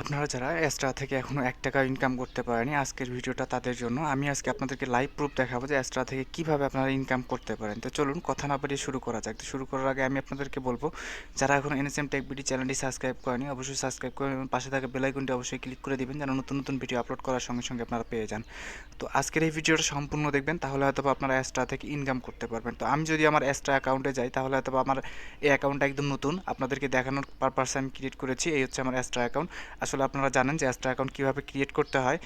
আপনারা যারা এক্সট্রা থেকে এখনও এক টাকা ইনকাম করতে পারেনি, আজকের ভিডিওটা তাদের জন্য। আমি আজকে আপনাদেরকে লাইভ প্রুফ দেখাবো যে এক্সট্রা থেকে কীভাবে আপনারা ইনকাম করতে পারেন। তো চলুন কথা না বাড়িয়ে শুরু করা যাক। তো শুরু করার আগে আমি আপনাদেরকে বলব, যারা এখন এনএসএম টেক বিডি চ্যানেলটি সাবস্ক্রাইব করেনি, অবশ্যই সাবস্ক্রাইব করে এবং পাশে থাকা বেলাইকনটি অবশ্যই ক্লিক করে দিবেন, যেন নতুন নতুন ভিডিও আপলোড করার সঙ্গে সঙ্গে আপনারা পেয়ে যান। তো আজকের এই ভিডিওটা সম্পূর্ণ দেখবেন, তাহলে হয়তো আপনারা এক্সট্রা থেকে ইনকাম করতে পারবেন। তো আমি যদি আমার এক্সট্রা অ্যাকাউন্টে যাই, তাহলে হয়তো আমার এই অ্যাকাউন্টটা একদম নতুন। আপনাদেরকে দেখানোর পারপাসে আমি ক্রিয়েট করেছি, এই হচ্ছে আমার এক্সট্রা অ্যাকাউন্ট আসলে আপনারা জানেন যে এক্সট্রা অ্যাকাউন্ট কীভাবে ক্রিয়েট করতে হয়।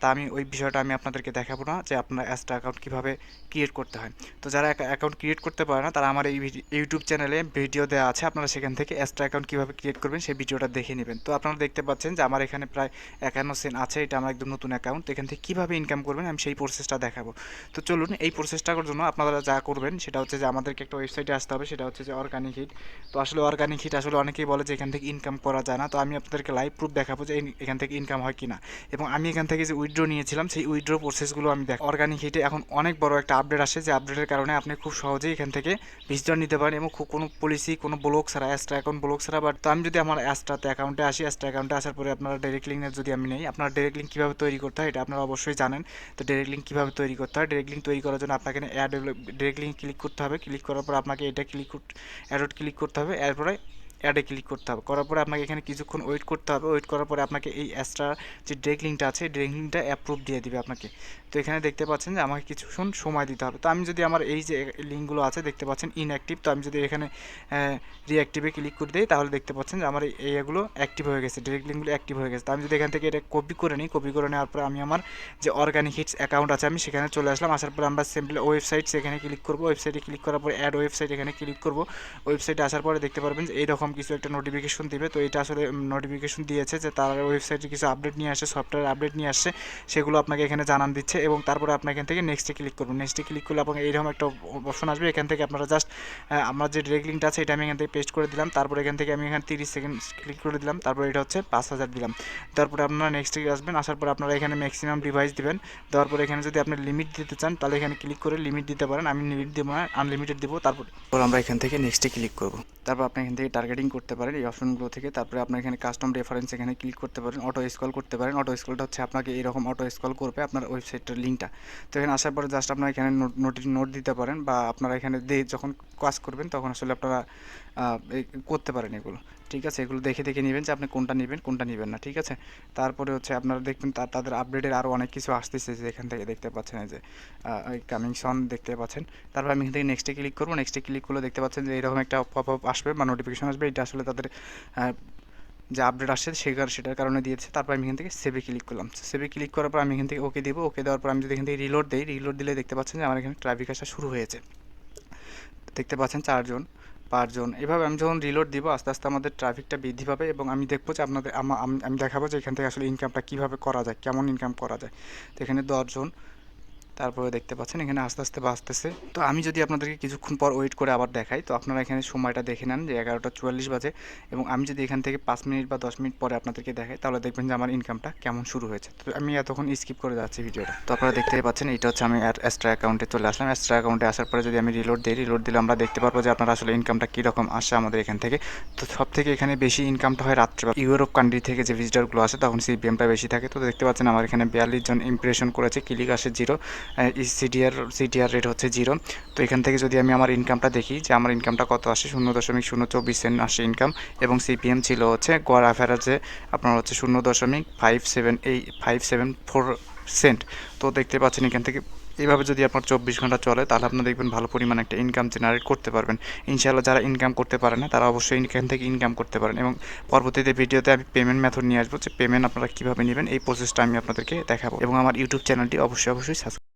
তা আমি ওই বিষয়টা আমি আপনাদেরকে দেখাবো না যে আপনার এক্সট্রা অ্যাকাউন্ট কীভাবে ক্রিয়েট করতে হয়। তো যারা অ্যাকাউন্ট ক্রিয়েট করতে পারে না, তারা আমার এই ইউটিউব চ্যানেলে ভিডিও দেওয়া আছে। আপনারা সেখান থেকে এক্সট্রা অ্যাকাউন্ট কীভাবে ক্রিয়েট করবেন, সেই ভিডিওটা দেখে নেবেন। তো আপনারা দেখতে পাচ্ছেন যে আমার এখানে প্রায় একান্ন সেন্ট আছে, এটা আমার একদম নতুন অ্যাকাউন্ট। এখান থেকে কীভাবে ইনকাম করবেন, আমি সেই প্রসেসটা দেখাবো। তো চলুন এই প্রসেসটার জন্য আপনারা যা করবেন, সেটা হচ্ছে যে আমাদেরকে একটা ওয়েবসাইটে আসতে হবে, সেটা হচ্ছে যে অর্গানিক হিট তো আসলে অর্গানিক হিট আসলে অনেকেই বলে যে এখান থেকে ইনকাম করা যায় না। তো আমি আপনাদেরকে লাইভ প্রুফ দেখাবো যে এখান থেকে ইনকাম হয় কিনা। এবং আমি এখান থেকে যে উইড্রো নিয়েছিলাম, সেই উইথড্র প্রসেসগুলো আমি দেখ অর্গানিক হিটে এখন অনেক বড় একটা আপডেট আসে, যে আপডেটের কারণে আপনি খুব সহজেই এখান থেকে ভিজিটর নিতে পারেন এবং কোনো পলিসি কোনো ব্লক ছাড়া অ্যাস্ট্রা অ্যাকাউন্ট ব্লক ছাড়া বাট তো আমি যদি আমার অ্যাস্ট্রাতে অ্যাকাউন্টে আসি অ্যাস্ট্রা অ্যাকাউন্টে আসার পরে আপনারা ডাইরেক্ট লিঙ্কের যদি আমি নেই, আপনারা ডাইরেক্ট লিঙ্ক কীভাবে তৈরি করতে হয়, এটা আপনারা অবশ্যই জানেন। তো ডাইরেক্ট লিঙ্ক কীভাবে তৈরি করতে হয় ডাইরেক্ট লিঙ্ক তৈরি করার জন্য আপনাকে অ্যাড ডাইরেক্ট লিঙ্ক ক্লিক করতে হবে। ক্লিক করার পর আপনাকে এটা ক্লিক অ্যাডট ক্লিক করতে হবে। এরপরে অ্যাডে ক্লিক করতে হবে। করার পরে আপনাকে এখানে কিছুক্ষণ ওয়েট করতে হবে। ওয়েট করার পরে আপনাকে এই অ্যাস্ট্রা যে ড্রেক লিঙ্কটা আছে ড্রেক লিঙ্কটা অ্যাপ্রুভ দিয়ে দিবে আপনাকে। তো এখানে দেখতে পাচ্ছেন যে আমাকে কিছুক্ষণ সময় দিতে হবে। তো আমি যদি আমার এই যে লিঙ্কগুলো আছে, দেখতে পাচ্ছেন ইনঅ্যাক্টিভ তো আমি যদি এখানে রিঅ্যাক্টিভে ক্লিক করে দিই, তাহলে দেখতে পাচ্ছেন যে আমার এই এগুলো অ্যাক্টিভ হয়ে গেছে ডিরেক্ট লিঙ্কগুলো অ্যাক্টিভ হয়ে গেছে। তো আমি যদি এখান থেকে এটা কপি করে নিই কপি করে নেওয়ার পরে আমি আমার যে অর্গানিক হিটস অ্যাকাউন্ট আছে, আমি সেখানে চলে আসলাম। আসার পরে আমরা সিম্পলি ওয়েবসাইট সেখানে ক্লিক করব। ওয়েবসাইটে ক্লিক করার পরে অ্যাড ওয়েবসাইট এখানে ক্লিক করব। ওয়েবসাইটে আসার পরে দেখতে পারবেন যে এইরকম কিছু একটা নোটিফিকেশন দিবে। তো এটা আসলে নোটিফিকেশন দিয়েছে যে তার ওয়েবসাইটে কিছু আপডেট নিয়ে আসছে সফটওয়্যার আপডেট নিয়ে আসছে সেগুলো আপনাকে এখানে জানান দিচ্ছে এবং তারপরে আপনি এখান থেকে নেক্সটে ক্লিক করবেন। নেক্সটে ক্লিক করলে আপনাকে এইরকম একটা অপশন আসবে। এখান থেকে আপনারা জাস্ট আমার যে ডিরেক্ট লিঙ্কটা আছে এটা আমি এখান থেকে পেস্ট করে দিলাম। তারপরে এখান থেকে আমি এখানে তিরিশ সেকেন্ড ক্লিক করে দিলাম। তারপরে এটা হচ্ছে পাঁচ হাজার দিলাম। তারপরে আপনারা নেক্সটে আসবেন, আসার পর আপনারা এখানে ম্যাক্সিমাম ডিভাইস দিবেন। দেওয়ার পরে এখানে যদি আপনি লিমিট দিতে চান, তাহলে এখানে ক্লিক করে লিমিট দিতে পারেন। আমি লিমিট দেবো না আনলিমিটেড দেবো। তারপর আমরা এখান থেকে নেক্সটে ক্লিক করব। তারপর আপনি এখান থেকে টার্গেটিং করতে পারেন এই অপশনগুলো থেকে। তারপরে আপনার এখানে কাস্টম রেফারেন্স এখানে ক্লিক করতে পারেন অটো স্কল করতে পারেন। অটো স্কলটা হচ্ছে আপনাকে এরকম অটো স্কল করবে আপনার ওয়েবসাইটের লিঙ্কটা তো এখানে আসার পরে জাস্ট আপনারা এখানে নোট নোট দিতে পারেন বা আপনারা এখানে দিয়ে যখন কাজ করবেন তখন আসলে আপনারা করতে পারেন এগুলো। ঠিক আছে? এগুলো দেখে দেখে নেবেন যে আপনি কোনটা নেবেন কোনটা নেবেন না। ঠিক আছে? তারপরে হচ্ছে আপনারা দেখবেন তার তাদের আপডেটের আরও অনেক কিছু আসতেছে যে এখান থেকে দেখতে পাচ্ছেন যে কামিং সন দেখতে পাচ্ছেন। তারপর আমি এখান থেকে নেক্সটে ক্লিক করব। নেক্সটে ক্লিক করলে দেখতে পাচ্ছেন যে এরকম একটা পপ আপ আসবে বা নোটিফিকেশন আসবে। এটা আসলে তাদের যে আপডেট আসছে সেটার সেটার কারণে দিয়েছে। তারপর আমি এখান থেকে সেভে ক্লিক করলাম। সেভে ক্লিক করার পর আমি এখান থেকে ওকে দেবো। ওকে দেওয়ার পর আমি যদি এখান থেকে রিলোড দিই রিলোড দিলে দেখতে পাচ্ছেন যে আমার এখানে ট্রাফিক আসা শুরু হয়েছে। দেখতে পাচ্ছেন চারজন। পাঁচজন। এভাবে আমি যখন রিলোড দিব, আস্তে আস্তে আমাদের ট্রাফিকটা বৃদ্ধি পাবে এবং আমি দেখব যে আপনাদের আমি দেখাবো যে এখান থেকে আসলে ইনকামটা কীভাবে করা যায়, কেমন ইনকাম করা যায়। তো এখানে দশজন। তারপরে দেখতে পাচ্ছেন, এখানে আস্তে আস্তে বাঁচতেছে তো আমি যদি আপনাদেরকে কিছুক্ষণ পর ওয়েট করে আবার দেখাই, তো আপনারা এখানে সময়টা দেখে নেন যে এগারোটা চুয়াল্লিশ বাজে এবং আমি যদি এখান থেকে পাঁচ মিনিট বা দশ মিনিট পরে আপনাদেরকে দেখাই, তাহলে দেখবেন যে আমার ইনকামটা কেমন শুরু হয়েছে। তো আমি এতক্ষণ স্কিপ করে যাচ্ছি ভিডিওটা। তো আপনারা দেখতেই পাচ্ছেন, এটা হচ্ছে আমি এক্সট্রা অ্যাকাউন্টে চলে আসলাম। এক্সট্রা অ্যাকাউন্টে আসার পরে যদি আমি রিলোড দিই রিলোড দিলে আমরা দেখতে পারব যে আপনারা আসলে ইনকামটা কীরকম আসে আমাদের এখান থেকে। তো সব থেকে এখানে বেশি ইনকামটা হয় রাত্রে। ইউরোপ কান্ট্রি থেকে যে ভিজিটারগুলো আসে, তখন সিপিএমটা বেশি থাকে। তো দেখতে পাচ্ছেন, আমার এখানে বিয়াল্লিশ জন ইমপ্রেশন করেছে, ক্লিক আসে জিরো সিডিআর সিডিআর রেট হচ্ছে জিরো তো এখান থেকে যদি আমি আমার ইনকামটা দেখি যে আমার ইনকামটা কত আসে, শূন্য দশমিক শূন্য চব্বিশ সেন্ট আসে ইনকাম এবং সিপিএম ছিল হচ্ছে গড় অ্যাভারেজে আপনার হচ্ছে শূন্য দশমিক ফাইভ সেভেন এই ফাইভ সেভেন ফোর সেন্ট তো দেখতে পাচ্ছেন এখান থেকে এইভাবে যদি আপনার চব্বিশ ঘণ্টা চলে, তাহলে আপনি দেখবেন ভালো পরিমাণ একটা ইনকাম জেনারেট করতে পারবেন। ইনশাআল্লাহ যারা ইনকাম করতে পারে না, তারা অবশ্যই এখান থেকে ইনকাম করতে পারেন। এবং পরবর্তীতে ভিডিওতে আমি পেমেন্ট মেথড নিয়ে আসব, যে পেমেন্ট আপনারা কীভাবে নেবেন, এই প্রসেসটা আমি আপনাদেরকে দেখাবো। এবং আমার ইউটিউব চ্যানেলটি অবশ্যই অবশ্যই সাবস্ক্রাইব